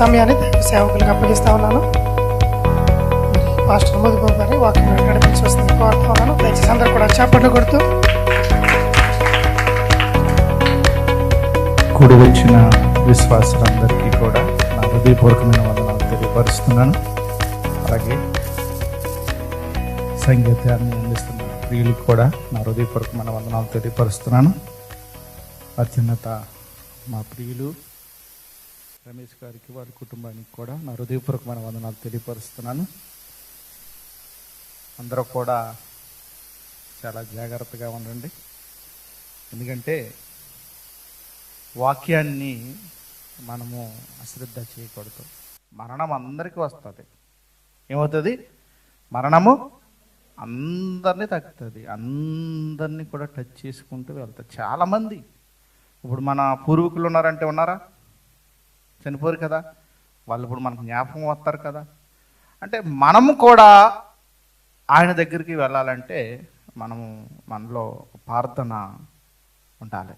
సమయాన్ని సేవకులకు అప్పగిస్తా ఉన్నాను. మాస్టర్ మోదీ బాబు గారి వాక్యం నడిపించి వస్తుంది కోరుతా ఉన్నాను. దయచేసి అందరూ కూడా చేపట్లు కొడుతూ. కూడి వచ్చిన విశ్వాసులందరికీ కూడా నా హృదయపూర్వకమైన వందనాలు తెలియపరుస్తున్నాను. అలాగే సంగీతాన్ని అందిస్తున్న ప్రియులకు కూడా నా హృదయపూర్వకమైన వందనాలు తెలియపరుస్తున్నాను. అత్యున్నత మా ప్రియులు రమేష్ గారికి వారి కుటుంబానికి కూడా నా హృదయపూర్వకమైన వందనాలు తెలియపరుస్తున్నాను. అందరూ కూడా చాలా జాగ్రత్తగా ఉండండి. ఎందుకంటే వాక్యాన్ని మనము అశ్రద్ధ చేయకూడదు. మరణం అందరికీ వస్తుంది. ఏమవుతుంది? మరణము అందరినీ తగ్గుతుంది అందరినీ కూడా టచ్ చేసుకుంటూ వెళ్తుంది. చాలామంది ఇప్పుడు మన పూర్వీకులు ఉన్నారంటే ఉన్నారా? చనిపోరు కదా. వాళ్ళు ఇప్పుడు మనకు జ్ఞాపకం వస్తారు కదా. అంటే మనము కూడా ఆయన దగ్గరికి వెళ్ళాలంటే మనము మనలో ప్రార్థన ఉండాలి.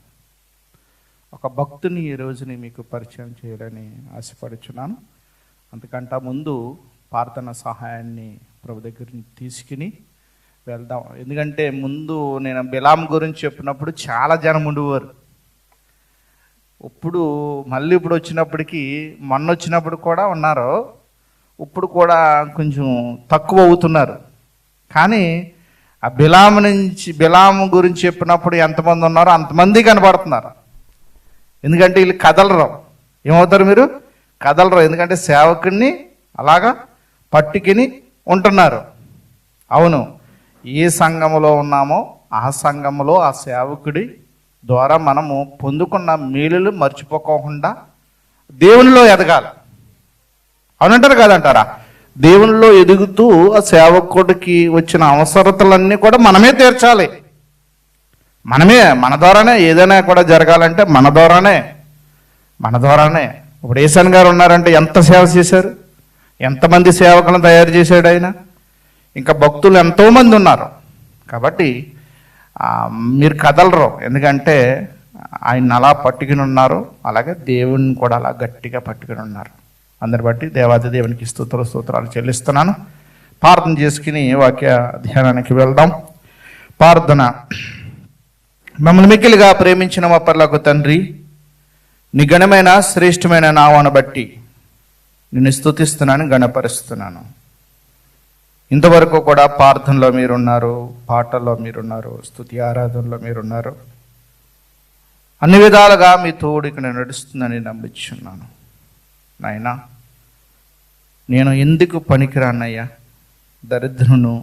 ఒక భక్తుని ఈ రోజుని మీకు పరిచయం చేయాలని ఆశపడుచున్నాను. అంతకంటే ముందు ప్రార్థన సహాయాన్ని ప్రభు దగ్గర తీసుకుని వెళ్దాం. ఎందుకంటే ముందు నేను బిలాం గురించి చెప్పినప్పుడు చాలా జనం ఉండేవారు ఇప్పుడు మళ్ళీ ఇప్పుడు వచ్చినప్పటికీ మొన్న వచ్చినప్పుడు కూడా ఉన్నారు. ఇప్పుడు కూడా కొంచెం తక్కువ అవుతున్నారు. కానీ ఆ బిలాము నుంచి బిలాము గురించి చెప్పినప్పుడు ఎంతమంది ఉన్నారో అంతమంది కనబడుతున్నారు. ఎందుకంటే వీళ్ళు కదలరు. ఏమవుతారు మీరు? కదలరు. ఎందుకంటే సేవకుడిని అలాగా పట్టుకుని ఉంటున్నారు. అవును. ఏ సంఘములో ఉన్నామో ఆ సంఘములో ఆ సేవకుడి ద్వారా మనము పొందుకున్న మేలులు మర్చిపోకోకుండా దేవునిలో ఎదగాలి. అవునంటారు కదంటారా? దేవునిలో ఎదుగుతూ ఆ సేవకుడికి వచ్చిన అవసరతలన్నీ కూడా మనమే తీర్చాలి. మనమే మన ద్వారానే ఏదైనా కూడా జరగాలంటే మన ద్వారానే మన ద్వారానే. ఇప్పుడు ఏసన్ గారు ఉన్నారంటే ఎంత సేవ చేశారు? ఎంతమంది సేవకులను తయారు చేశాడు ఆయన? ఇంకా భక్తులు ఎంతోమంది ఉన్నారు. కాబట్టి మీరు కదలరు. ఎందుకంటే ఆయన అలా పట్టుకుని ఉన్నారు. అలాగే దేవుని కూడా అలా గట్టిగా పట్టుకుని ఉన్నారు. అందరి బట్టి దేవాది దేవునికి స్తోత్ర స్తోత్రాలు చెల్లిస్తున్నాను. ప్రార్థన చేసుకుని వాక్య ధ్యానానికి వెళ్దాం. ప్రార్థన. మమ్మల్ని మిక్కిలిగా ప్రేమించిన మా పర్లకు తండ్రి నీ ఘనమైన శ్రేష్టమైన నావాను బట్టి నిన్ను స్తుతిస్తున్నాను గణపరుస్తున్నాను ఇంతవరకు కూడా ప్రార్థనలో మీరున్నారు పాటల్లో మీరున్నారు స్తుతి ఆరాధనలో మీరున్నారు. అన్ని విధాలుగా మీ తోడు ఇక్కడ నడుస్తుందని నమ్మించున్నాను నాయనా నేను ఎందుకు పనికిరానయ్యా? దరిద్రును